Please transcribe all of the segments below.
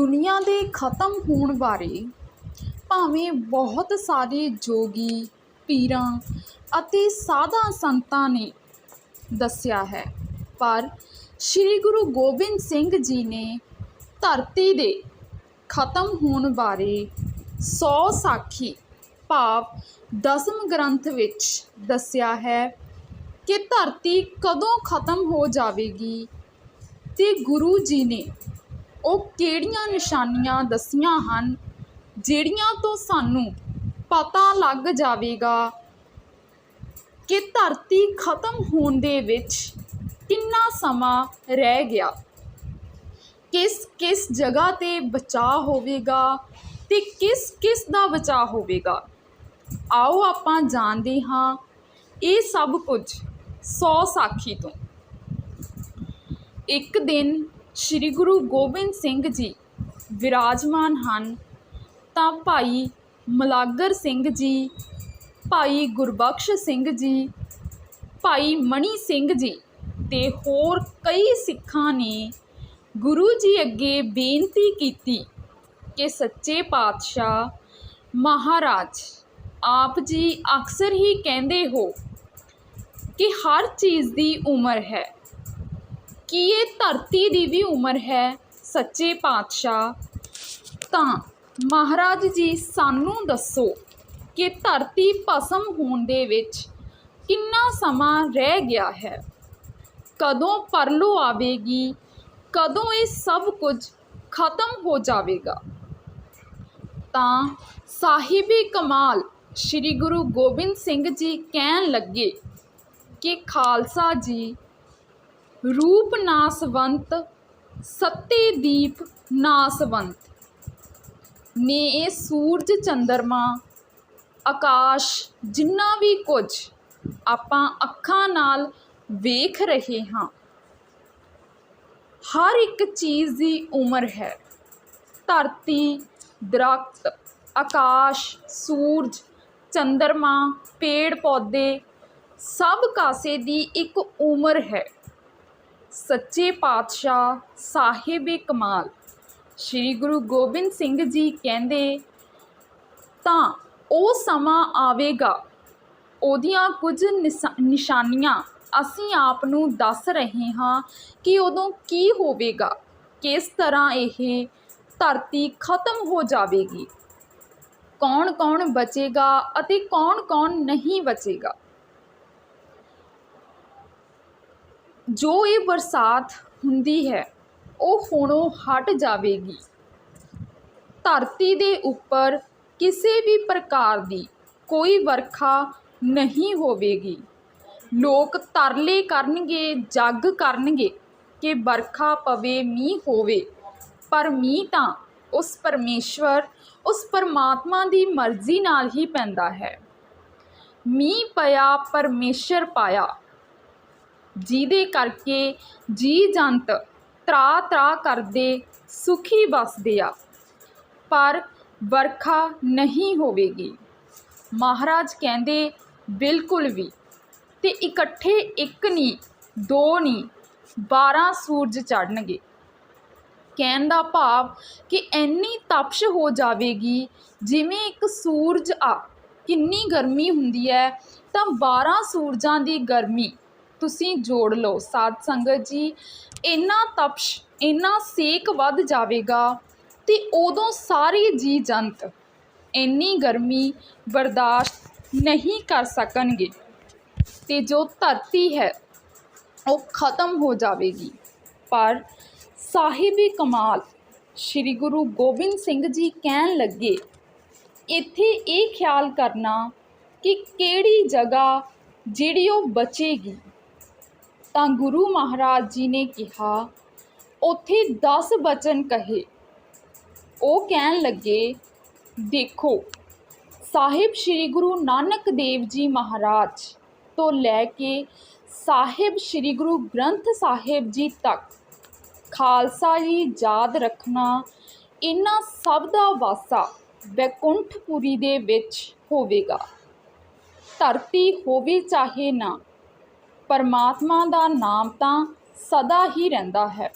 ਦੁਨੀਆ ਦੇ ਖਤਮ ਹੋਣ ਬਾਰੇ ਭਾਵੇਂ ਬਹੁਤ ਸਾਰੇ ਜੋਗੀ, ਪੀਰਾਂ ਅਤੇ ਸਾਧਾ ਸੰਤਾਂ ਨੇ ਦੱਸਿਆ ਹੈ, ਪਰ ਸ੍ਰੀ ਗੁਰੂ ਗੋਬਿੰਦ ਸਿੰਘ ਜੀ ਨੇ ਧਰਤੀ ਦੇ ਖਤਮ ਹੋਣ ਬਾਰੇ ਸੌ ਸਾਖੀ ਭਾਵ ਦਸਮ ਗ੍ਰੰਥ ਵਿੱਚ ਦੱਸਿਆ ਹੈ ਕਿ ਧਰਤੀ ਕਦੋਂ ਖਤਮ ਹੋ ਜਾਵੇਗੀ ਤੇ ਗੁਰੂ ਜੀ ਨੇ ਉਹ ਕਿਹੜੀਆਂ ਨਿਸ਼ਾਨੀਆਂ ਦੱਸੀਆਂ ਹਨ, ਜਿਹੜੀਆਂ ਤੋਂ ਸਾਨੂੰ ਪਤਾ ਲੱਗ ਜਾਵੇਗਾ ਕਿ ਧਰਤੀ ਖਤਮ ਹੋਣ ਦੇ ਵਿੱਚ ਕਿੰਨਾ ਸਮਾਂ ਰਹਿ ਗਿਆ। ਕਿਸ ਕਿਸ ਜਗ੍ਹਾ ਤੇ ਬਚਾਅ ਹੋਵੇਗਾ ਤੇ ਕਿਸ ਕਿਸ ਦਾ ਬਚਾਅ ਹੋਵੇਗਾ। ਆਓ ਆਪਾਂ ਜਾਣਦੇ ਹਾਂ ਇਹ ਸਭ ਕੁਝ ਸੌ ਸਾਖੀ ਤੋਂ। ਇੱਕ ਦਿਨ ਸ੍ਰੀ ਗੁਰੂ ਗੋਬਿੰਦ ਸਿੰਘ ਜੀ ਵਿਰਾਜਮਾਨ ਹਨ, ਤਾਂ ਭਾਈ ਮਲਾਗਰ ਸਿੰਘ ਜੀ, ਭਾਈ ਗੁਰਬਖਸ਼ ਸਿੰਘ ਜੀ, ਭਾਈ ਮਣੀ ਸਿੰਘ ਜੀ ਤੇ ਹੋਰ ਕਈ ਸਿੱਖਾਂ ਨੇ ਗੁਰੂ ਜੀ ਅੱਗੇ ਬੇਨਤੀ ਕੀਤੀ ਕਿ ਸੱਚੇ ਪਾਤਸ਼ਾਹ ਮਹਾਰਾਜ ਆਪ ਜੀ ਅਕਸਰ ਹੀ ਕਹਿੰਦੇ ਹੋ ਕਿ ਹਰ ਚੀਜ਼ ਦੀ ਉਮਰ ਹੈ। ਕੀ ਇਹ ਧਰਤੀ ਦੀ ਵੀ ਉਮਰ ਹੈ, ਸੱਚੇ ਪਾਤਸ਼ਾਹ? ਤਾਂ ਮਹਾਰਾਜ ਜੀ ਸਾਨੂੰ ਦੱਸੋ ਕਿ ਧਰਤੀ ਭਸਮ ਹੋਣ ਦੇ ਵਿੱਚ ਕਿੰਨਾ ਸਮਾਂ ਰਹਿ ਗਿਆ ਹੈ? ਕਦੋਂ ਪਰਲੋ ਆਵੇਗੀ? ਕਦੋਂ ਇਹ ਸਭ ਕੁਝ ਖਤਮ ਹੋ ਜਾਵੇਗਾ? ਤਾਂ ਸਾਹਿਬੀ ਕਮਾਲ ਸ੍ਰੀ ਗੁਰੂ ਗੋਬਿੰਦ ਸਿੰਘ ਜੀ ਕਹਿਣ ਲੱਗੇ ਕਿ ਖਾਲਸਾ ਜੀ ਰੂਪ ਨਾਸਵੰਤ ਸੱਤੇ ਦੀਪ ਨਾਸਵੰਤ। ਨੇ ਇਹ ਸੂਰਜ ਚੰਦਰਮਾ, ਆਕਾਸ਼ ਜਿੰਨਾ ਵੀ ਕੁਝ ਆਪਾਂ ਅੱਖਾਂ ਨਾਲ ਵੇਖ ਰਹੇ ਹਾਂ, ਹਰ ਇੱਕ ਚੀਜ਼ ਦੀ ਉਮਰ ਹੈ। ਧਰਤੀ, ਦਰਖਤ, ਆਕਾਸ਼, ਸੂਰਜ, ਚੰਦਰਮਾ ਪੇੜ ਪੌਦੇ ਸਭ ਕਾਸੇ ਦੀ ਇੱਕ ਉਮਰ ਹੈ। ਸੱਚੇ ਪਾਤਸ਼ਾਹ ਸਾਹਿਬ ਕਮਾਲ। ਸ੍ਰੀ ਗੁਰੂ ਗੋਬਿੰਦ ਸਿੰਘ ਜੀ ਕਹਿੰਦੇ, ਤਾਂ ਉਹ ਸਮਾਂ ਆਵੇਗਾ, ਉਹਦੀਆਂ ਕੁਝ ਨਿਸ਼ਾ- ਨਿਸ਼ਾਨੀਆਂ ਅਸੀਂ ਆਪ ਨੂੰ ਦੱਸ ਰਹੇ ਹਾਂ ਕਿ ਉਦੋਂ ਕੀ ਹੋਵੇਗਾ, ਕਿਸ ਤਰ੍ਹਾਂ ਇਹ ਧਰਤੀ ਖਤਮ ਹੋ ਜਾਵੇਗੀ ਕੌਣ ਕੌਣ ਬਚੇਗਾ ਅਤੇ ਕੌਣ ਕੌਣ ਨਹੀਂ ਬਚੇਗਾ। ਜੋ ਇਹ ਬਰਸਾਤ ਹੁੰਦੀ ਹੈ, ਉਹ ਹੁਣੋਂ ਹਟ ਜਾਵੇਗੀ। ਧਰਤੀ ਦੇ ਉੱਪਰ ਕਿਸੇ ਵੀ ਪ੍ਰਕਾਰ ਦੀ ਕੋਈ ਵਰਖਾ ਨਹੀਂ ਹੋਵੇਗੀ। ਲੋਕ ਤਰਲੇ ਕਰਨਗੇ, ਜੱਗ ਕਰਨਗੇ ਕਿ ਵਰਖਾ ਪਵੇ, ਮੀਂਹ ਹੋਵੇ। ਪਰ ਮੀਂਹ ਤਾਂ ਉਸ ਪਰਮੇਸ਼ਵਰ, ਉਸ ਪਰਮਾਤਮਾ ਦੀ ਮਰਜ਼ੀ ਨਾਲ ਹੀ ਪੈਂਦਾ ਹੈ। ਮੀਂਹ ਪਿਆ, ਪਰਮੇਸ਼ਰ ਪਾਇਆ। ਜਿਹਦੇ ਕਰਕੇ ਜੀ ਜੰਤ ਤਰਾ ਤਰਾ ਕਰਦੇ ਸੁਖੀ ਵਸਦੇ ਆ। ਪਰ ਵਰਖਾ ਨਹੀਂ ਹੋਵੇਗੀ। ਮਹਾਰਾਜ ਕਹਿੰਦੇ, ਬਿਲਕੁਲ ਵੀ। ਤੇ ਇਕੱਠੇ ਇੱਕ ਨਹੀਂ ਦੋ ਨਹੀਂ 12 ਸੂਰਜ ਚੜਨਗੇ ਕਹਿਣ ਦਾ ਭਾਵ ਕਿ ਇੰਨੀ ਤਪਸ਼ ਹੋ ਜਾਵੇਗੀ, ਜਿਵੇਂ ਇੱਕ ਸੂਰਜ ਆ। ਕਿੰਨੀ ਗਰਮੀ ਹੁੰਦੀ ਹੈ, ਤਾਂ 12 ਸੂਰਜਾਂ ਦੀ ਗਰਮੀ ਤੁਸੀਂ ਜੋੜ ਲਓ। ਸਾਧ ਸੰਗਤ ਜੀ, ਇੰਨਾ ਤਪਸ਼, ਇੰਨਾ ਸੇਕ ਵੱਧ ਜਾਵੇਗਾ ਤੇ ਉਦੋਂ ਸਾਰੇ ਜੀ ਜੰਤ ਇੰਨੀ ਗਰਮੀ ਬਰਦਾਸ਼ਤ ਨਹੀਂ ਕਰ ਸਕਣਗੇ ਤੇ ਜੋ ਧਰਤੀ ਹੈ, ਉਹ ਖਤਮ ਹੋ ਜਾਵੇਗੀ। ਪਰ ਸਾਹਿਬੀ ਕਮਾਲ, ਸ੍ਰੀ ਗੁਰੂ ਗੋਬਿੰਦ ਸਿੰਘ ਜੀ ਕਹਿਣ ਲੱਗੇ, ਇੱਥੇ ਇਹ ਖਿਆਲ ਕਰਨਾ ਕਿ ਕਿਹੜੀ ਜਗ੍ਹਾ ਜਿਹੜੀ ਉਹ ਬਚੇਗੀ। ਤਾਂ ਗੁਰੂ ਮਹਾਰਾਜ ਜੀ ਨੇ ਕਿਹਾ, ਉੱਥੇ 10 ਬਚਨ ਕਹੇ। ਉਹ ਕਹਿਣ ਲੱਗੇ, ਦੇਖੋ, ਸਾਹਿਬ ਸ੍ਰੀ ਗੁਰੂ ਨਾਨਕ ਦੇਵ ਜੀ ਮਹਾਰਾਜ ਤੋਂ ਲੈ ਕੇ ਸਾਹਿਬ ਸ੍ਰੀ ਗੁਰੂ ਗ੍ਰੰਥ ਸਾਹਿਬ ਜੀ ਤੱਕ ਖਾਲਸਾ ਜੀ ਯਾਦ ਰੱਖਣਾ, ਇਹਨਾਂ ਸਭ ਦਾ ਵਾਸਾ ਵੈਕੁੰਠਪੁਰੀ ਦੇ ਵਿੱਚ ਹੋਵੇਗਾ। ਧਰਤੀ ਹੋਵੇ ਚਾਹੇ ਨਾ ਪਰਮਾਤਮਾ ਦਾ ਨਾਮ ਤਾਂ ਸਦਾ ਹੀ ਰਹਿੰਦਾ ਹੈ।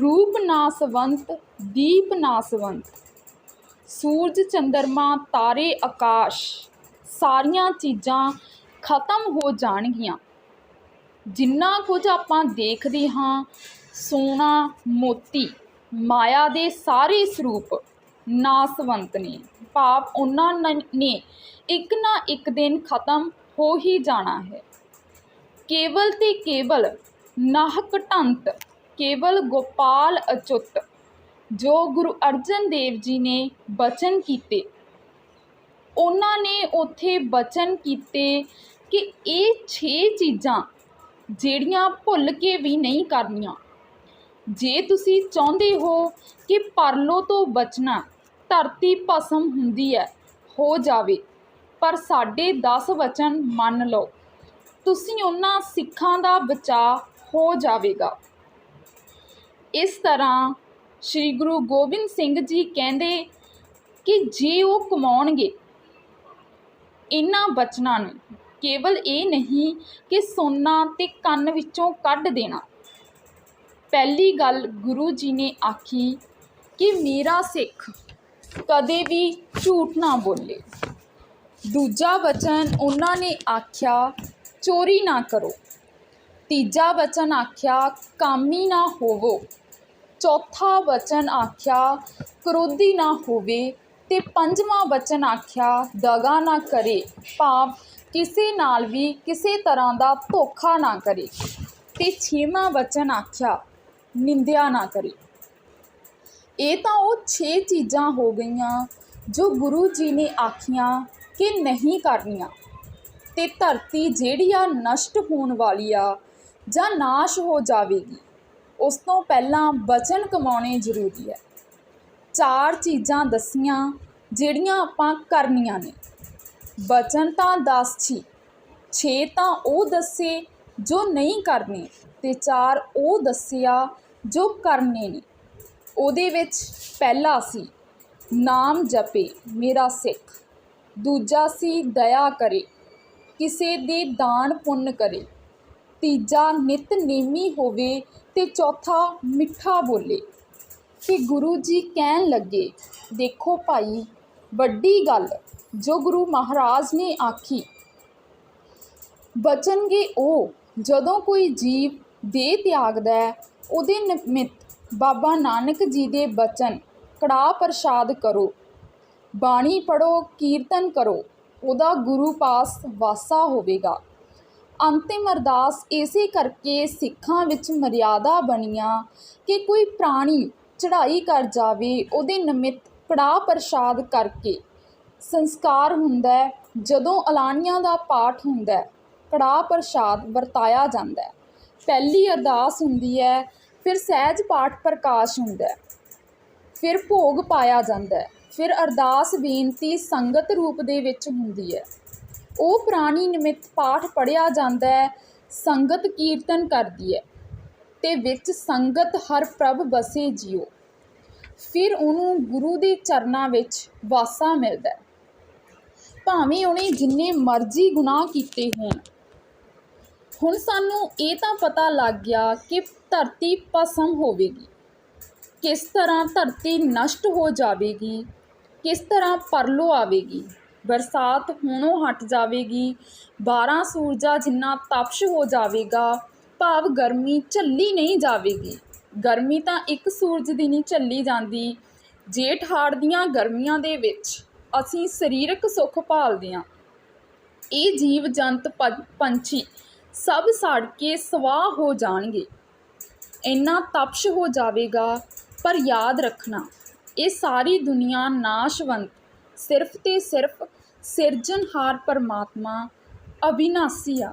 ਰੂਪ ਨਾਸਵੰਤ, ਦੀਪ ਨਾਸਵੰਤ, ਸੂਰਜ, ਚੰਦਰਮਾ, ਤਾਰੇ, ਆਕਾਸ਼, ਸਾਰੀਆਂ ਚੀਜ਼ਾਂ ਖਤਮ ਹੋ ਜਾਣਗੀਆਂ। ਜਿੰਨਾ ਕੁਝ ਆਪਾਂ ਦੇਖਦੇ ਹਾਂ, ਸੋਨਾ, ਮੋਤੀ, ਮਾਇਆ ਦੇ ਸਾਰੇ ਸਰੂਪ ਨਾਸਵੰਤ ਨੇ। ਭਾਵ ਉਹਨਾਂ ਨ- ਨੇ। ਇੱਕ ਨਾ ਇੱਕ ਦਿਨ ਖਤਮ ਹੋ ਹੀ ਜਾਣਾ ਹੈ। ਕੇਵਲ ਤੇ ਕੇਵਲ ਨਾਹਕ ਢੰਤ, ਕੇਵਲ ਗੋਪਾਲ ਅਚੁੱਤ, ਜੋ ਗੁਰੂ ਅਰਜਨ ਦੇਵ ਜੀ ਨੇ ਬਚਨ ਕੀਤੇ। ਉਹਨਾਂ ਨੇ ਉੱਥੇ ਬਚਨ ਕੀਤੇ ਕਿ ਇਹ 6 ਚੀਜ਼ਾਂ ਜਿਹੜੀਆਂ ਭੁੱਲ ਕੇ ਵੀ ਨਹੀਂ ਕਰਨੀਆਂ। ਜੇ ਤੁਸੀਂ ਚਾਹੁੰਦੇ ਹੋ ਕਿ ਪਰਲੋ ਤੋਂ ਬਚਣਾ ਧਰਤੀ ਭਸਮ ਹੁੰਦੀ ਹੈ, ਹੋ ਜਾਵੇ, ਪਰ ਸਾਡੇ 10 ਵਚਨ ਮੰਨ ਲਓ। ਤੁਸੀਂ ਉਹਨਾਂ ਸਿੱਖਾਂ ਦਾ ਬਚਾਅ ਹੋ ਜਾਵੇਗਾ। ਇਸ ਤਰ੍ਹਾਂ ਸ੍ਰੀ ਗੁਰੂ ਗੋਬਿੰਦ ਸਿੰਘ ਜੀ ਕਹਿੰਦੇ ਕਿ ਜੇ ਉਹ ਕਮਾਉਣਗੇ, ਇਹਨਾਂ ਬਚਨਾਂ ਨੂੰ ਕੇਵਲ ਇਹ ਨਹੀਂ ਕਿ ਸੋਨਾ ਤੇ ਕੰਨ ਵਿੱਚੋਂ ਕੱਢ ਦੇਣਾ। ਪਹਿਲੀ ਗੱਲ ਗੁਰੂ ਜੀ ਨੇ ਆਖੀ ਕਿ ਮੇਰਾ ਸਿੱਖ ਕਦੇ ਵੀ ਝੂਠ ਨਾ ਬੋਲੇ। ਦੂਜਾ ਵਚਨ ਉਹਨਾਂ ਨੇ ਆਖਿਆ ਚੋਰੀ ਨਾ ਕਰੋ। ਤੀਜਾ ਵਚਨ ਆਖਿਆ, ਕਾਮੀ ਨਾ ਹੋਵੋ। ਚੌਥਾ ਵਚਨ ਆਖਿਆ, ਕਰੋਧੀ ਨਾ ਹੋਵੇ। ਤੇ ਪੰਜਵਾਂ ਵਚਨ ਆਖਿਆ, ਦਗਾ ਨਾ ਕਰੇ। ਭਾਵ ਕਿਸੇ ਨਾਲ ਵੀ ਕਿਸੇ ਤਰ੍ਹਾਂ ਦਾ ਧੋਖਾ ਨਾ ਕਰੇ। ਤੇ ਛੇਵਾਂ ਵਚਨ ਆਖਿਆ, ਨਿੰਦਿਆ ਨਾ ਕਰੇ। ਇਹ ਤਾਂ ਉਹ 6 ਚੀਜ਼ਾਂ ਹੋ ਗਈਆਂ ਜੋ ਗੁਰੂ ਜੀ ਨੇ ਆਖੀਆਂ ਕਿ ਨਹੀਂ ਕਰਨੀਆਂ। ਤੇ ਧਰਤੀ ਜਿਹੜੀ ਆ ਨਸ਼ਟ ਹੋਣ ਵਾਲੀ ਆ ਜਾਂ ਨਾਸ਼ ਹੋ ਜਾਵੇਗੀ, ਉਸ ਤੋਂ ਪਹਿਲਾਂ ਬਚਨ ਕਮਾਉਣੇ ਜ਼ਰੂਰੀ ਹੈ। ਚਾਰ ਚੀਜ਼ਾਂ ਦੱਸੀਆਂ ਜਿਹੜੀਆਂ ਆਪਾਂ ਕਰਨੀਆਂ ਨੇ। ਬਚਨ ਤਾਂ 10 ਛੀ 6 ਤਾਂ ਉਹ ਦੱਸੇ ਜੋ ਨਹੀਂ ਕਰਨੇ ਤੇ ਚਾਰ ਉਹ ਦੱਸਿਆ ਜੋ ਕਰਨੇ ਨੇ। ਉਹਦੇ ਵਿੱਚ ਪਹਿਲਾ ਸੀ, ਨਾਮ ਜਪੇ ਮੇਰਾ ਸਿੱਖ, ਦੂਜਾ ਸੀ ਦਇਆ ਕਰੇ। ਕਿਸੇ ਦੇ ਦਾਨ ਪੁੰਨ ਕਰੇ। ਤੀਜਾ ਨਿਤ ਨੇਮੀ ਹੋਵੇ ਤੇ ਚੌਥਾ ਮਿੱਠਾ ਬੋਲੇ। ਤੇ ਗੁਰੂ ਜੀ ਕਹਿਣ ਲੱਗੇ, ਦੇਖੋ ਭਾਈ, ਵੱਡੀ ਗੱਲ ਜੋ ਗੁਰੂ ਮਹਾਰਾਜ ਨੇ ਆਖੀ। ਬਚਨਗੇ ਉਹ ਜਦੋਂ ਕੋਈ ਜੀਵ ਦੇ ਤਿਆਗਦਾ ਉਹਦੇ ਨਿਮਿਤ ਬਾਬਾ ਨਾਨਕ ਜੀ ਦੇ ਬਚਨ ਕੜਾ ਪ੍ਰਸ਼ਾਦ ਕਰੋ। ਬਾਣੀ ਪੜੋ ਕੀਰਤਨ ਕਰੋ। ਉਹਦਾ ਗੁਰੂ ਪਾਸ ਵਾਸਾ ਹੋਵੇਗਾ। ਅੰਤਿਮ ਅਰਦਾਸ ਇਸੇ ਕਰਕੇ ਸਿੱਖਾਂ ਵਿੱਚ ਮਰਿਆਦਾ ਬਣੀਆਂ ਕਿ ਕੋਈ ਪ੍ਰਾਣੀ ਚੜ੍ਹਾਈ ਕਰ ਜਾਵੇ, ਉਹਦੇ ਨਿਮਿਤ ਕੜਾ ਪ੍ਰਸ਼ਾਦ ਕਰਕੇ। ਸੰਸਕਾਰ ਹੁੰਦਾ ਹੈ, ਜਦੋਂ ਅਲਾਨੀਆਂ ਦਾ ਪਾਠ ਹੁੰਦਾ ਹੈ ਕੜਾ ਪ੍ਰਸ਼ਾਦ ਵਰਤਾਇਆ ਜਾਂਦਾ ਹੈ। ਪਹਿਲੀ ਅਰਦਾਸ ਹੁੰਦੀ ਹੈ, ਫਿਰ ਸਹਿਜ ਪਾਠ ਪ੍ਰਕਾਸ਼ ਹੁੰਦਾ ਹੈ, ਫਿਰ ਭੋਗ ਪਾਇਆ ਜਾਂਦਾ ਹੈ। ਫਿਰ ਅਰਦਾਸ ਬੇਨਤੀ ਸੰਗਤ ਰੂਪ ਦੇ ਵਿੱਚ ਹੁੰਦੀ ਹੈ। ਉਹ ਪ੍ਰਾਣੀ ਨਿਮਿਤ ਪਾਠ ਪੜਿਆ ਜਾਂਦਾ ਹੈ, ਸੰਗਤ ਕੀਰਤਨ ਕਰਦੀ ਹੈ, ਤੇ ਵਿੱਚ ਸੰਗਤ ਹਰ ਪ੍ਰਭ ਬਸੇ ਜਿਉ ਫਿਰ ਉਹਨੂੰ ਗੁਰੂ ਦੇ ਚਰਨਾਂ ਵਿੱਚ ਵਾਸਾ ਮਿਲਦਾ ਹੈ। ਭਾਵੇਂ ਉਹਨੇ ਜਿੰਨੇ ਮਰਜ਼ੀ ਗੁਨਾਹ ਕੀਤੇ ਹੋਣ, ਹੁਣ ਸਾਨੂੰ ਇਹ ਤਾਂ ਪਤਾ ਲੱਗ ਗਿਆ ਕਿ ਧਰਤੀ ਭਸਮ ਹੋਵੇਗੀ, ਕਿਸ ਤਰ੍ਹਾਂ ਧਰਤੀ ਨਸ਼ਟ ਹੋ ਜਾਵੇਗੀ ਕਿਸ ਤਰ੍ਹਾਂ ਪਰਲੋ ਆਵੇਗੀ? ਬਰਸਾਤ ਹੁਣੋਂ ਹਟ ਜਾਵੇਗੀ। 12 ਸੂਰਜਾ ਜਿੰਨਾ ਤਪਸ਼ ਹੋ ਜਾਵੇਗਾ, ਭਾਵ ਗਰਮੀ ਝੱਲੀ ਨਹੀਂ ਜਾਵੇਗੀ। ਗਰਮੀ ਤਾਂ ਇੱਕ ਸੂਰਜ ਦੀ ਨਹੀਂ ਝੱਲੀ ਜਾਂਦੀ। ਜੇਠ ਹਾੜ ਦੀਆਂ ਗਰਮੀਆਂ ਦੇ ਵਿੱਚ ਅਸੀਂ ਸਰੀਰਕ ਸੁੱਖ ਭਾਲਦੇ ਹਾਂ ਇਹ ਜੀਵ ਜੰਤ ਪੰਛੀ ਸਭ ਸੜ ਕੇ ਸਵਾਹ ਹੋ ਜਾਣਗੇ। ਇੰਨਾ ਤਪਸ਼ ਹੋ ਜਾਵੇਗਾ, ਪਰ ਯਾਦ ਰੱਖਣਾ ਇਹ ਸਾਰੀ ਦੁਨੀਆ ਨਾਸ਼ਵੰਤ, ਸਿਰਫ ਤੇ ਸਿਰਫ ਸਿਰਜਣਹਾਰ ਪਰਮਾਤਮਾ ਅਬਿਨਾਸੀ ਆ।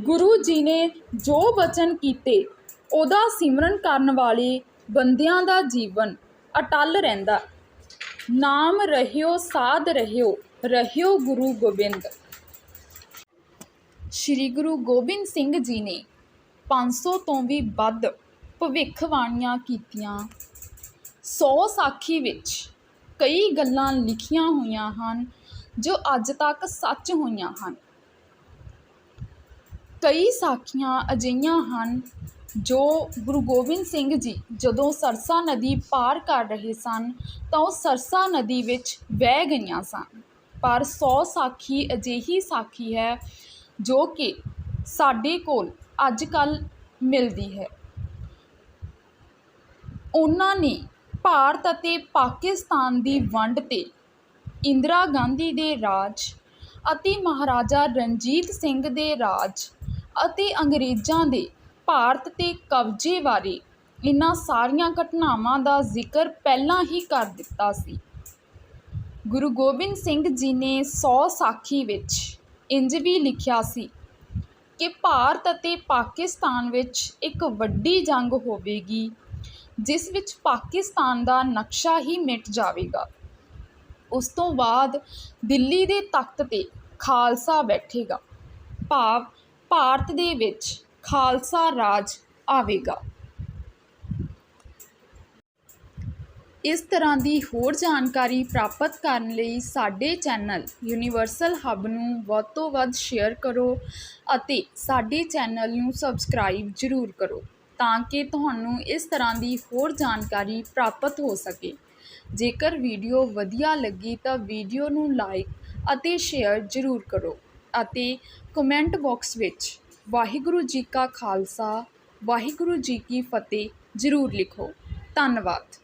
ਗੁਰੂ ਜੀ ਨੇ ਜੋ ਵਚਨ ਕੀਤੇ, ਉਹਦਾ ਸਿਮਰਨ ਕਰਨ ਵਾਲੇ ਬੰਦਿਆਂ ਦਾ ਜੀਵਨ ਅਟਲ ਰਹਿੰਦਾ। ਨਾਮ ਰਹਿਓ, ਸਾਧ ਰਹਿਓ ਰਹਿਓ ਗੁਰੂ ਗੋਬਿੰਦ। ਸ੍ਰੀ ਗੁਰੂ ਗੋਬਿੰਦ ਸਿੰਘ ਜੀ ਨੇ 500 ਤੋਂ ਵੀ ਵੱਧ ਭਵਿੱਖਬਾਣੀਆਂ ਕੀਤੀਆਂ। ਸੌ ਸਾਖੀ ਵਿੱਚ ਕਈ ਗੱਲਾਂ ਲਿਖੀਆਂ ਹੋਈਆਂ ਹਨ ਜੋ ਅੱਜ ਤੱਕ ਸੱਚ ਹੋਈਆਂ ਹਨ। ਕਈ ਸਾਖੀਆਂ ਅਜਿਹੀਆਂ ਹਨ ਜੋ ਗੁਰੂ ਗੋਬਿੰਦ ਸਿੰਘ ਜੀ ਜਦੋਂ ਸਰਸਾ ਨਦੀ ਪਾਰ ਕਰ ਰਹੇ ਸਨ ਤਾਂ ਉਹ ਸਰਸਾ ਨਦੀ ਵਿੱਚ ਵਹਿ ਗਈਆਂ ਸਨ। ਪਰ ਸੌ ਸਾਖੀ ਅਜਿਹੀ ਸਾਖੀ ਹੈ ਜੋ ਕਿ ਸਾਡੇ ਕੋਲ ਅੱਜ ਕੱਲ੍ਹ ਮਿਲਦੀ ਹੈ। ਉਹਨਾਂ ਨੇ ਭਾਰਤ ਅਤੇ ਪਾਕਿਸਤਾਨ ਦੀ ਵੰਡ 'ਤੇ ਇੰਦਰਾ ਗਾਂਧੀ ਦੇ ਰਾਜ ਅਤੇ ਮਹਾਰਾਜਾ ਰਣਜੀਤ ਸਿੰਘ ਦੇ ਰਾਜ ਅਤੇ ਅੰਗਰੇਜ਼ਾਂ ਦੇ ਭਾਰਤ 'ਤੇ ਕਬਜ਼ੇ ਬਾਰੇ ਇਹਨਾਂ ਸਾਰੀਆਂ ਘਟਨਾਵਾਂ ਦਾ ਜ਼ਿਕਰ ਪਹਿਲਾਂ ਹੀ ਕਰ ਦਿੱਤਾ ਸੀ। ਗੁਰੂ ਗੋਬਿੰਦ ਸਿੰਘ ਜੀ ਨੇ ਸੌ ਸਾਖੀ ਵਿੱਚ ਇੰਜ ਵੀ ਲਿਖਿਆ ਸੀ ਕਿ ਭਾਰਤ ਅਤੇ ਪਾਕਿਸਤਾਨ ਵਿੱਚ ਇੱਕ ਵੱਡੀ ਜੰਗ ਹੋਵੇਗੀ ਜਿਸ ਵਿੱਚ ਪਾਕਿਸਤਾਨ ਦਾ ਨਕਸ਼ਾ ਹੀ ਮਿਟ ਜਾਵੇਗਾ। ਉਸ ਤੋਂ ਬਾਅਦ ਦਿੱਲੀ ਦੇ ਤਖਤ ਤੇ ਖਾਲਸਾ ਬੈਠੇਗਾ। ਭਾਵ ਭਾਰਤ ਦੇ ਵਿੱਚ ਖਾਲਸਾ ਰਾਜ ਆਵੇਗਾ। ਇਸ ਤਰ੍ਹਾਂ ਦੀ ਹੋਰ ਜਾਣਕਾਰੀ ਪ੍ਰਾਪਤ ਕਰਨ ਲਈ ਸਾਡੇ ਚੈਨਲ ਯੂਨੀਵਰਸਲ ਹੱਬ ਨੂੰ ਵੱਧ ਤੋਂ ਵੱਧ ਸ਼ੇਅਰ ਕਰੋ ਅਤੇ ਸਾਡੇ ਚੈਨਲ ਨੂੰ ਸਬਸਕ੍ਰਾਈਬ ਜ਼ਰੂਰ ਕਰੋ। ਤਾਂ ਕਿ ਤੁਹਾਨੂੰ ਇਸ ਤਰ੍ਹਾਂ ਦੀ ਹੋਰ ਜਾਣਕਾਰੀ ਪ੍ਰਾਪਤ ਹੋ ਸਕੇ। ਜੇਕਰ ਵੀਡੀਓ ਵਧੀਆ ਲੱਗੀ ਤਾਂ ਵੀਡੀਓ ਨੂੰ ਲਾਈਕ ਅਤੇ ਸ਼ੇਅਰ ਜ਼ਰੂਰ ਕਰੋ ਅਤੇ ਕਮੈਂਟ ਬਾਕਸ ਵਿੱਚ ਵਾਹਿਗੁਰੂ ਜੀ ਕਾ ਖਾਲਸਾ, ਵਾਹਿਗੁਰੂ ਜੀ ਕੀ ਫਤਿਹ ਜ਼ਰੂਰ ਲਿਖੋ। ਧੰਨਵਾਦ।